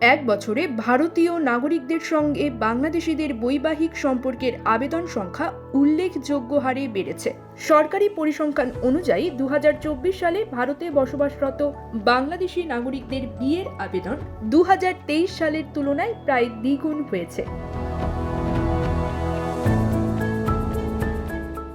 এক বছরে ভারতীয় নাগরিকদের সঙ্গে বাংলাদেশিদের বৈবাহিক সম্পর্কের আবেদন সংখ্যা উল্লেখযোগ্য হারে বেড়েছে। সরকারি পরিসংখ্যান অনুযায়ী দু হাজার চব্বিশ সালে ভারতে বসবাসরত বাংলাদেশি নাগরিকদের বিয়ের আবেদন দু হাজার তেইশ সালের তুলনায় প্রায় দ্বিগুণ হয়েছে।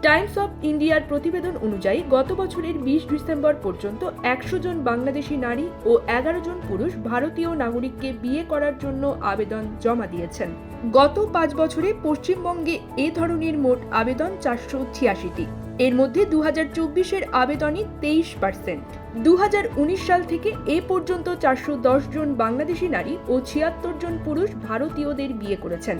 টাইমস অফ ইন্ডিয়ার প্রতিবেদন অনুযায়ী গত বছরের বিশ ডিসেম্বর পর্যন্ত একশো জন বাংলাদেশি নারী ও এগারো জন পুরুষ ভারতীয় নাগরিককে বিয়ে করার জন্য আবেদন জমা দিয়েছেন। গত পাঁচ বছরে পশ্চিমবঙ্গে এ ধরনের মোট আবেদন চারশো ছিয়াশিটি। এর মধ্যে দু হাজার চব্বিশের আবেদনই তেইশ পার্সেন্ট। দু হাজার উনিশ সাল থেকে এ পর্যন্ত চারশো দশ জন বাংলাদেশি নারী ও ছিয়াত্তর জন পুরুষ ভারতীয়দের বিয়ে করেছেন।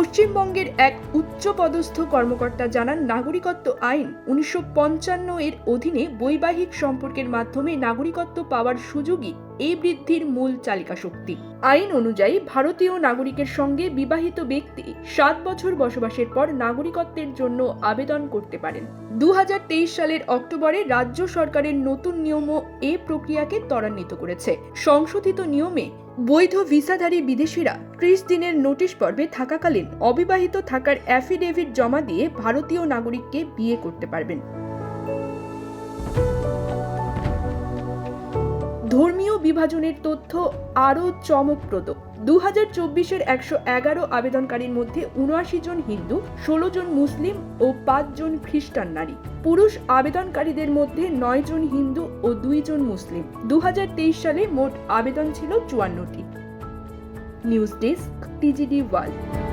পশ্চিমবঙ্গের এক উচ্চপদস্থ কর্মকর্তা জানান, নাগরিকত্ব আইন উনিশশো পঞ্চান্ন এর অধীনে বৈবাহিক সম্পর্কের মাধ্যমে নাগরিকত্ব পাওয়ার সুযোগই এই বৃদ্ধির মূল চালিকা শক্তি। আইন অনুযায়ী ভারতীয় নাগরিকের সঙ্গে বিবাহিত ব্যক্তি সাত বছর বসবাসের পর নাগরিকত্বের জন্য আবেদন করতে পারেন। দু হাজার তেইশ সালের অক্টোবরে রাজ্য সরকারের নতুন নিয়মও এ প্রক্রিয়াকে ত্বরান্বিত করেছে। সংশোধিত নিয়মে বৈধ ভিসাধারী বিদেশিরা ত্রিশ দিনের নোটিশ পর্বে থাকাকালীন অবিবাহিত থাকার অ্যাফিডেভিট জমা দিয়ে ভারতীয় নাগরিককে বিয়ে করতে পারবেন। বিভাজনের তথ্য আরও চমকপ্রদ। দু হাজার চব্বিশের একশো এগারো আবেদনকারীর মধ্যে উনআশি জন হিন্দু, ষোলো জন মুসলিম ও পাঁচ জন খ্রিস্টান নারী। পুরুষ আবেদনকারীদের মধ্যে নয় জন হিন্দু ও দুই জন মুসলিম। দু হাজার তেইশ সালে মোট আবেদন ছিল চুয়ান্নটি। News desk, TGD World.